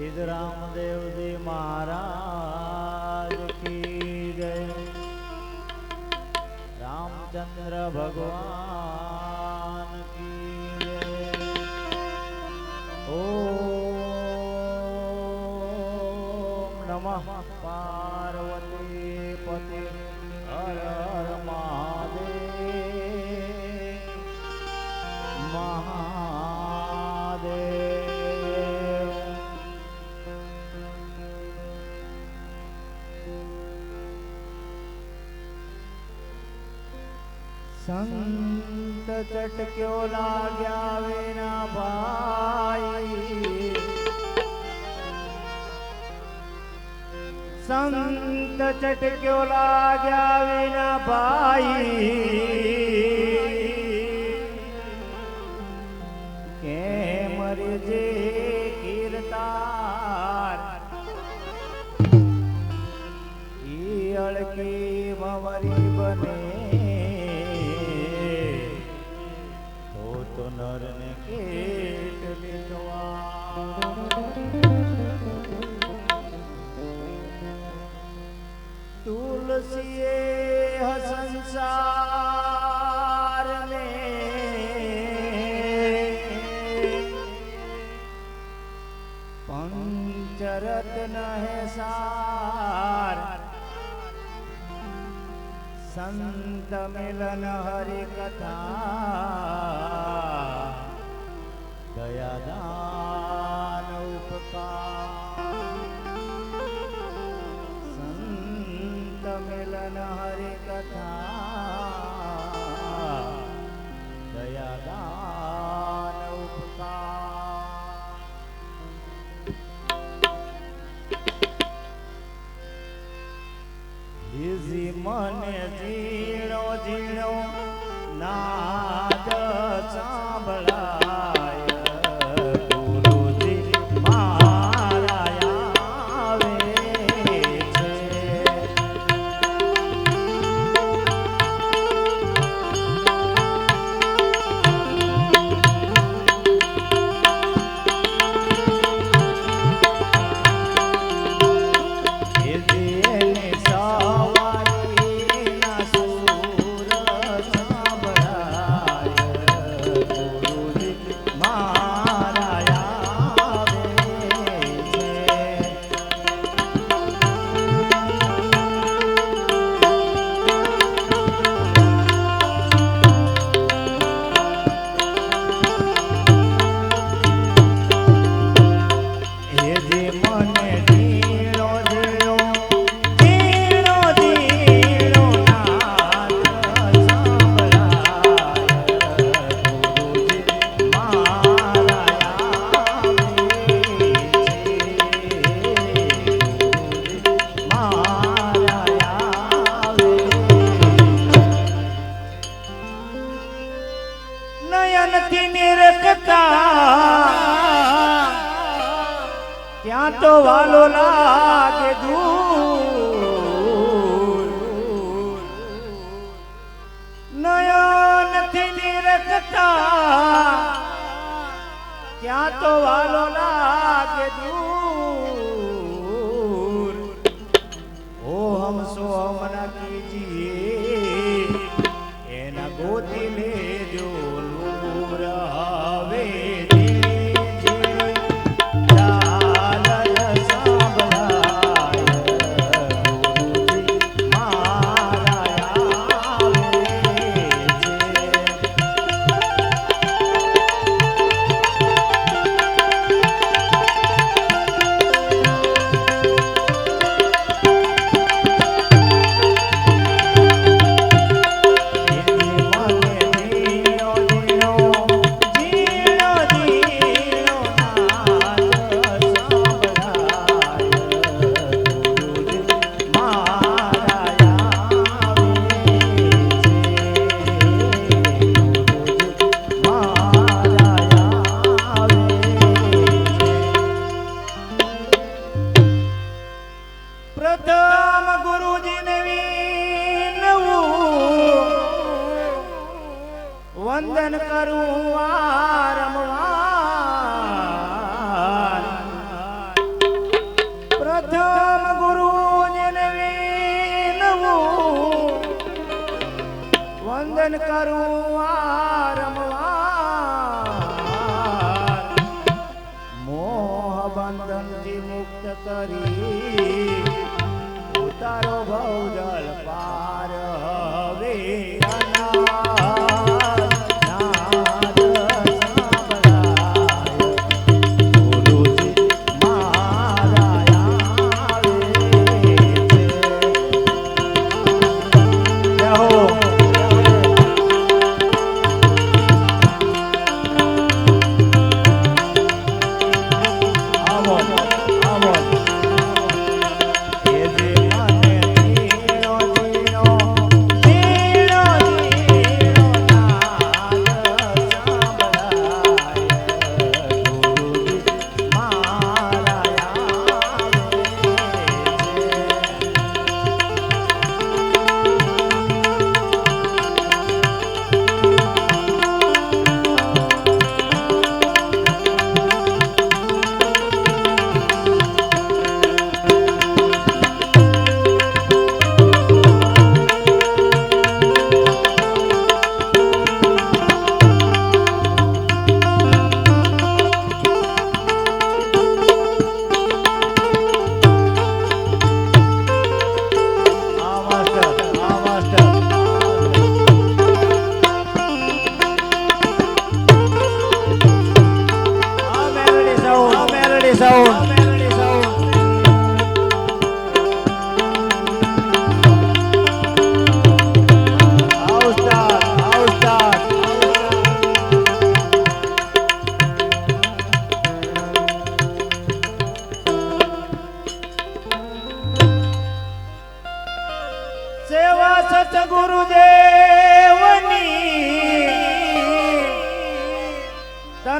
સિદ્ધરામદેવજી મહારાજ કી જય. રામચંદ્ર ભગવાન કી જય. ઓમ નમઃ. પાર્વતી સંત ચટક્યો લાગ્યા વેના ભાઈ. સંત ચટક્યો લાગ્યા વિના ભાઈ. કેમ જે કીર્તાર? ઈ અળકી ભંવરી બને. નરને કેટલી તુલસીએ સંસાર પંચરત્ન હે સાર સંત મિલન હરિ કથા દયાદાન ઉપકાર સંત મિલન હરે કથા દયાદાન ઉપકાર ઈઝી મને ઝીણો ઝીણો નાદ સાંભળાય yeah. ચિંતન કરું વારંવાર મોહ બંધનથી મુક્ત કરી ઉતારો ભૌજલ પાર હવે.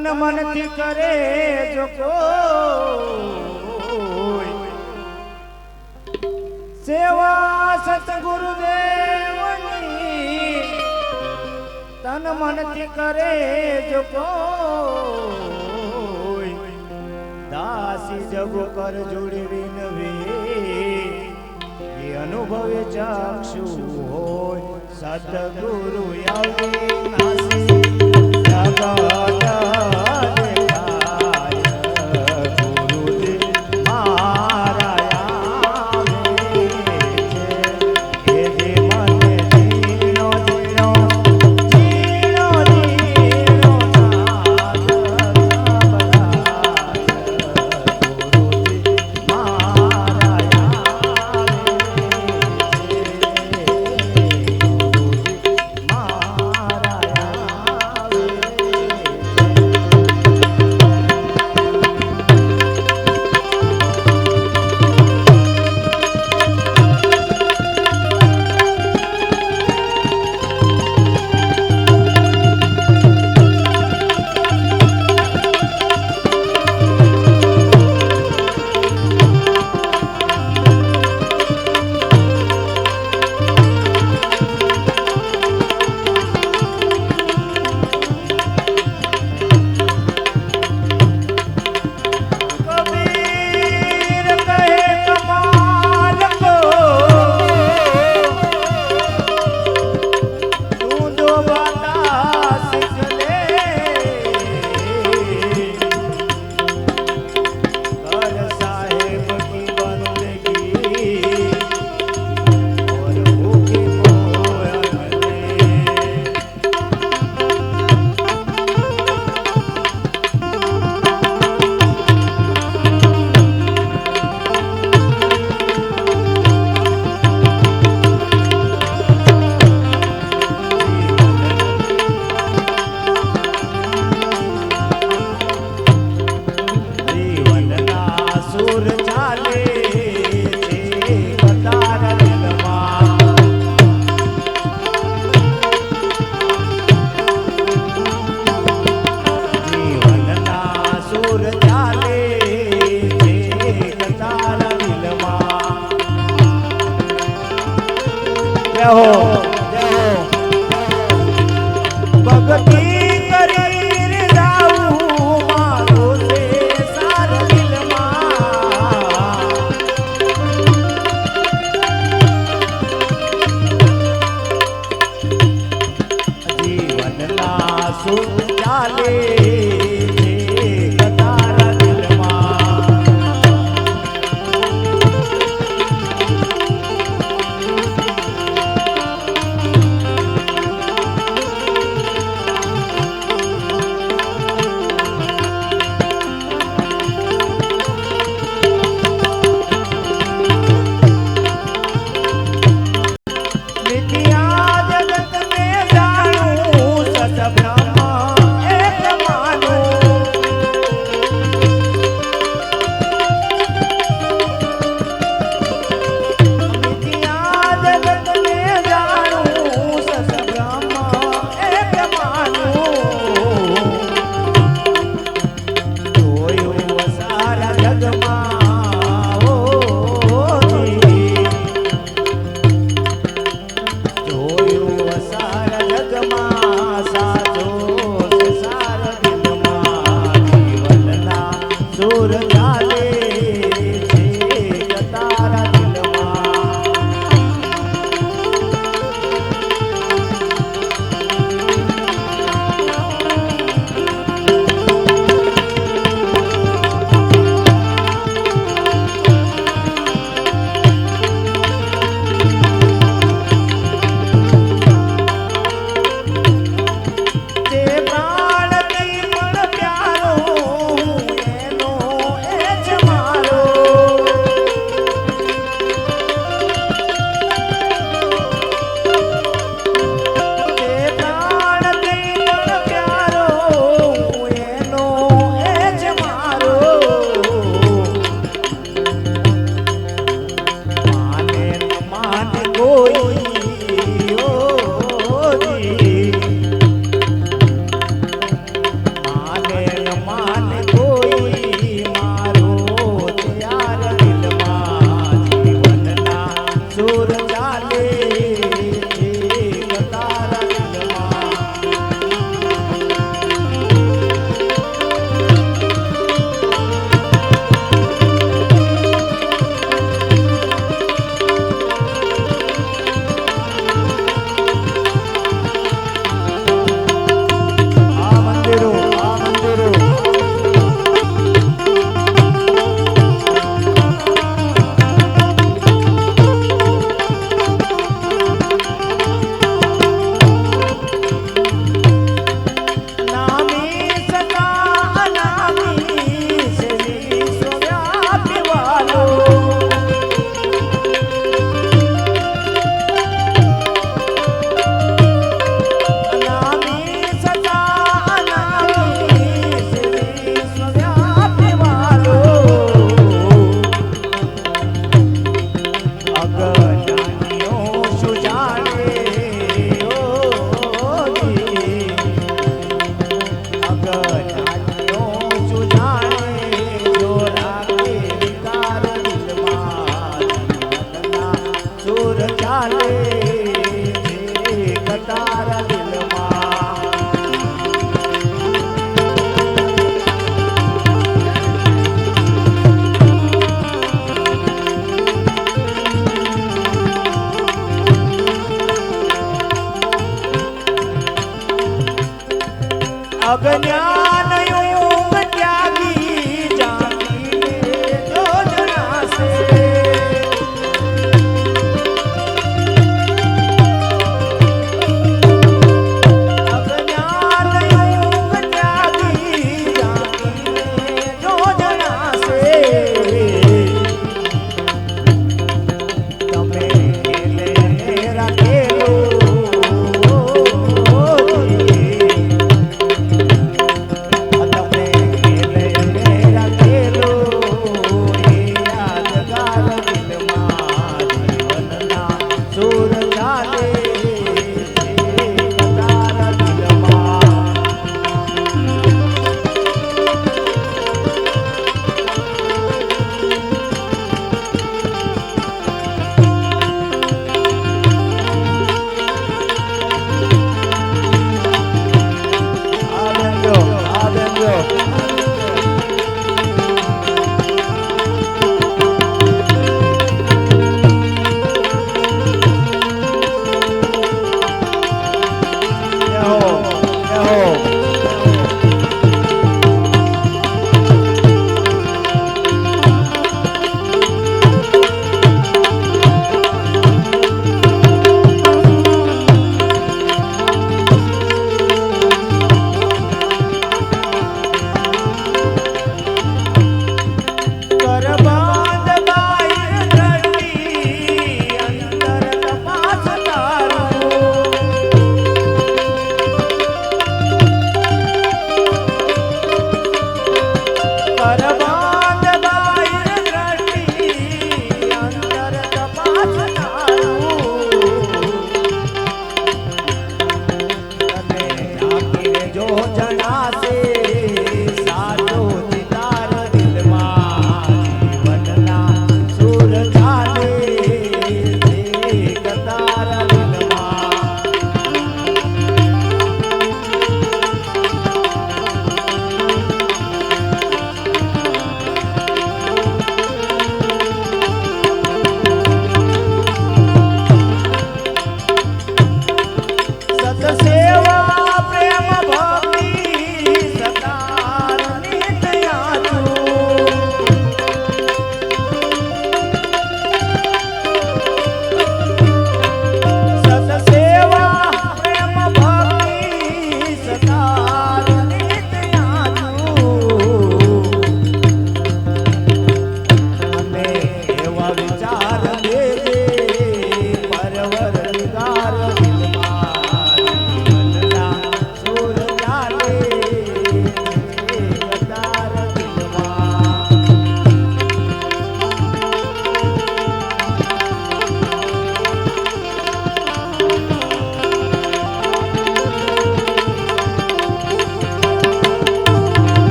તન મનથી કરે જો કોઈ. સેવા સતગુરુ દેવની તન મનથી કરે જો કોઈ. દાસી જગો કર જોડી વિનવી, એ અનુભવે ચાક્ષુ હોય. સતગુરુ આવી નાસી જગત 小哥娘。